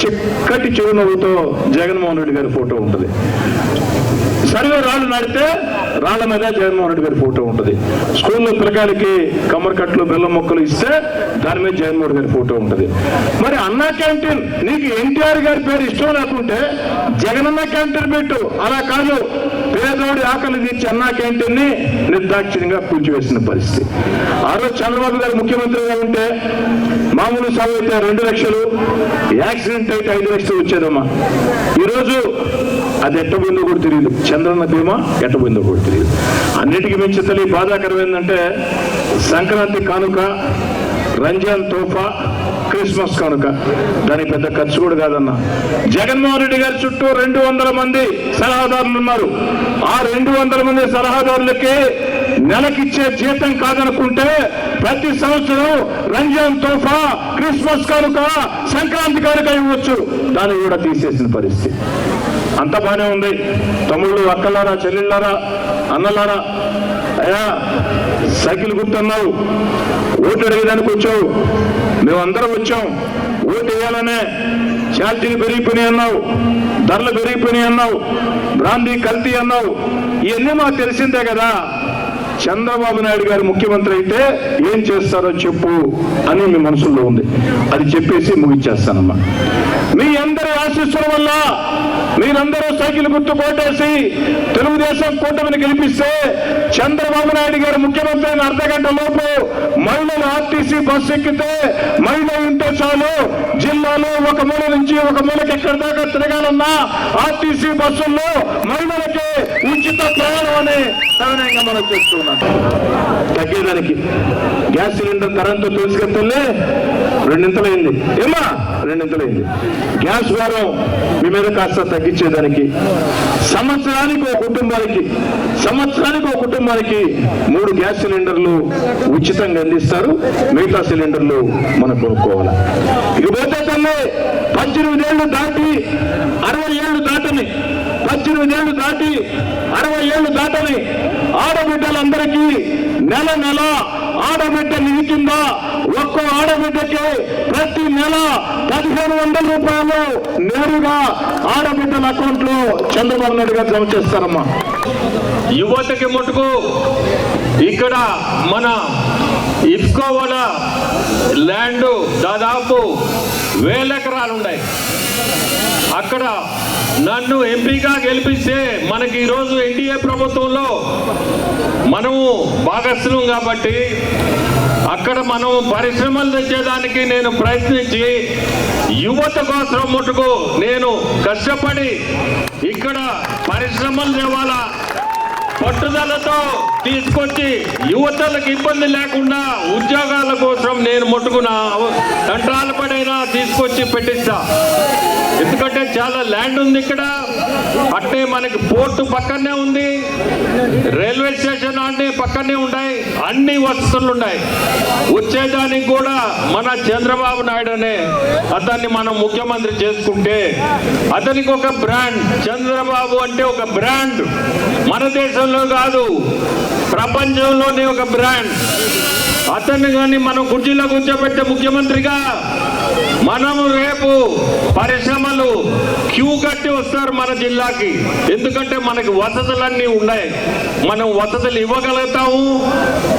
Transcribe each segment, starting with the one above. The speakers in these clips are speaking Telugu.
చక్కటి చిరునవ్వుతో జగన్మోహన్ రెడ్డి గారి ఫోటో ఉంటుంది. సరిగా రాళ్ళు నడితే రాళ్ళ మీద జగన్మోహన్ రెడ్డి గారి ఫోటో ఉంటుంది. స్కూల్లో పిల్లకాయలకి కమ్మరి కట్లు బెల్లం మొక్కలు ఇస్తే దాని మీద జగన్మోహన్ రెడ్డి గారి ఫోటో ఉంటుంది. మరి అన్నా క్యాంటీన్ నీకు ఎన్టీఆర్ గారి పేరు ఇష్టం లేకుంటే జగనన్న క్యాంటీన్ పెట్టు. అలా కాదు. పేదోడి ఆకలి తీర్చి అన్నా క్యాంటీన్ని నిర్దాక్షిణ్యంగా కూల్చివేసిన పరిస్థితి. ఆ రోజు చంద్రబాబు గారు ముఖ్యమంత్రిగా ఉంటే మామూలు సాగు అయితే రెండు లక్షలు యాక్సిడెంట్ అయితే ఐదు లక్షలు వచ్చేదమ్మా. ఈరోజు అది ఎట్టబోయిందో కూడా తెలియదు. చంద్రన్న బీమా ఎట్టబోయిందో కూడా తెలియదు. అన్నిటికీ మించి తల్లి బాధాకరం ఏంటంటే సంక్రాంతి కానుక రంజాన్ తోఫా క్రిస్మస్ కానుక. దానికి పెద్ద ఖర్చు కూడా కాదన్న. జగన్మోహన్ రెడ్డి గారి చుట్టూ రెండు వందల మంది సలహాదారులు ఉన్నారు. ఆ రెండు వందల మంది సలహాదారులకి నెలకిచ్చే జీతం కాదనుకుంటే ప్రతి సంవత్సరం రంజాన్ తోఫా క్రిస్మస్ కానుక సంక్రాంతి కానుక ఇవ్వచ్చు. దాన్ని కూడా తీసేసిన పరిస్థితి. అంత బానే ఉంది. తమ్ముళ్ళు అక్కలారా చెల్లెళ్ళారా అన్నలారా అయ్యా సైకిల్ గుర్తున్నావు. ఓటు అడిగేదానికి వచ్చావు. మేమందరం వచ్చాం. ఓటు వేయాలనే ఛార్జీలు పెరిగిపోయినాయి అన్నావు. ధరలు పెరిగిపోయినాయి అన్నావు. బ్రాందీ కల్తీ అన్నావు. ఇవన్నీ మాకు తెలిసిందే కదా. చంద్రబాబు నాయుడు గారు ముఖ్యమంత్రి అయితే ఏం చేస్తారో చెప్పు అని మీ మనసులో ఉంది. అది చెప్పేసి ముగిచ్చేస్తానమ్మా. మీ అందరి ఆశీస్సుల వల్ల మీరందరూ సైకిల్ గుర్తు కోటేసి తెలుగుదేశం కూటమిని గెలిపిస్తే చంద్రబాబు నాయుడు గారు ముఖ్యమంత్రి అయిన అర్ధ గంట లోపు మహిళలు ఆర్టీసీ బస్సు ఎక్కితే మహిళ ఉంటే చాలు. జిల్లాలో ఒక మూల నుంచి ఒక మూలకి ఎక్కడి దాకా తిరగాలన్నా ఆర్టీసీ బస్సుల్లో మహిళలకే ప్రయాణం అని సవినయంగా మనం చేస్తున్నాం. తగ్గేదానికి గ్యాస్ సిలిండర్ ధరంతో తీసుకెళ్తే రెండింతలైంది. ఏమా రెండింతలైంది. గ్యాస్ భారం మీ మీద కాస్త తగ్గించేదానికి సంవత్సరానికి ఒక కుటుంబానికి సంవత్సరానికి ఒక కుటుంబానికి మూడు గ్యాస్ సిలిండర్లు ఉచితంగా అందిస్తారు. మిగతా సిలిండర్లు మనం కొనుక్కోవాలి. ఇకపోతే తల్లి పద్దెనిమిది ఏళ్ళు దాటి అరవై ఏళ్ళు దాటని పద్దెనిమిది ఏళ్ళు దాటి అరవై ఏళ్ళు దాటని ఆడబిడ్డలందరికీ నెల నెల ఆడబిడ్డ నిధి కింద ఒక్కో ఆడబిడ్డకి ప్రతి నెల పదిహేను వందల రూపాయలు నేరుగా ఆడబిడ్డల అకౌంట్లో చంద్రబాబు నాయుడు గారు జమ చేస్తారమ్మా. యువతకి మటుకు ఇక్కడ మన ఇఫ్కో వాళ్ళ ల్యాండ్ దాదాపు వేల ఎకరాలు ఉన్నాయి. అక్కడ నన్ను ఎంపీగా గెలిపిస్తే మనకి ఈరోజు ఎన్డీఏ ప్రభుత్వంలో మనము భాగస్థులం కాబట్టి అక్కడ మనం పరిశ్రమలు తెచ్చేదానికి నేను ప్రయత్నించి యువత కోసం ముట్టుకు నేను కష్టపడి ఇక్కడ పరిశ్రమలు తేవాలా? పట్టుదలతో తీసుకొచ్చి యువతలకు ఇబ్బంది లేకుండా ఉద్యోగాల కోసం నేను ముట్టుకున్న. తంట్రాల పడైనా తీసుకొచ్చి పెట్టిస్తా. ఎందుకంటే చాలా ల్యాండ్ ఉంది ఇక్కడ. అట్టే మనకి పోర్టు పక్కనే ఉంది. రైల్వే స్టేషన్ అన్ని పక్కనే ఉన్నాయి అన్ని వసతులు ఉన్నాయి వచ్చేదానికి కూడా మన చంద్రబాబు నాయుడు అనే అతన్ని మనం ముఖ్యమంత్రి చేసుకుంటే అతనికి ఒక బ్రాండ్ చంద్రబాబు అంటే ఒక బ్రాండ్. మన దేశంలో కాదు ప్రపంచంలోనే ఒక బ్రాండ్. అతన్ని కానీ మనం కుర్చీలో కూర్చోబెట్టే ముఖ్యమంత్రిగా మనము రేపు పరిశ్రమలు క్యూ కట్టి వస్తారు మన జిల్లాకి. ఎందుకంటే మనకి వసతులన్నీ ఉన్నాయి. మనం వసతులు ఇవ్వగలుగుతాము.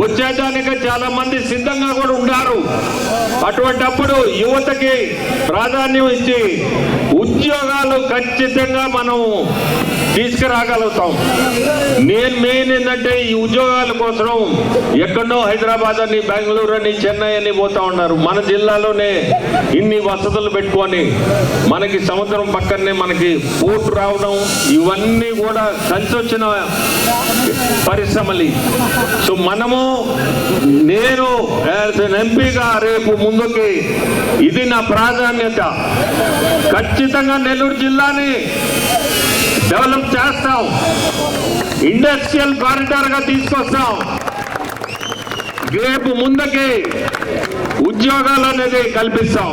వచ్చేదానికి చాలా మంది సిద్ధంగా కూడా ఉన్నారు అటువంటప్పుడు యువతకి ప్రాధాన్యం ఇచ్చి ఉద్యోగాలు ఖచ్చితంగా మనం తీసుకురాగలుగుతాం. నేను మెయిన్ ఏంటంటే ఈ ఉద్యోగాల కోసం ఎక్కడో హైదరాబాద్ అని బెంగళూరు అని చెన్నై అని పోతా ఉన్నారు. మన జిల్లాలోనే ఇన్ని వసతులు పెట్టుకొని మనకి సముద్రం పక్కనే మనకి పోర్టు రావడం ఇవన్నీ కూడా కలిసి వచ్చిన పరిశ్రమలు. సో మనము నేను ఎంపీగా రేపు ముందుకి ఇది నా ప్రాధాన్యత. ఖచ్చితంగా నెల్లూరు జిల్లాని డెవలప్ చేస్తాం. ఇండస్ట్రియల్ కారిడార్గా తీసుకొస్తాం. రేపు ముందుకి ఉద్యోగాలు అనేది కల్పిస్తాం.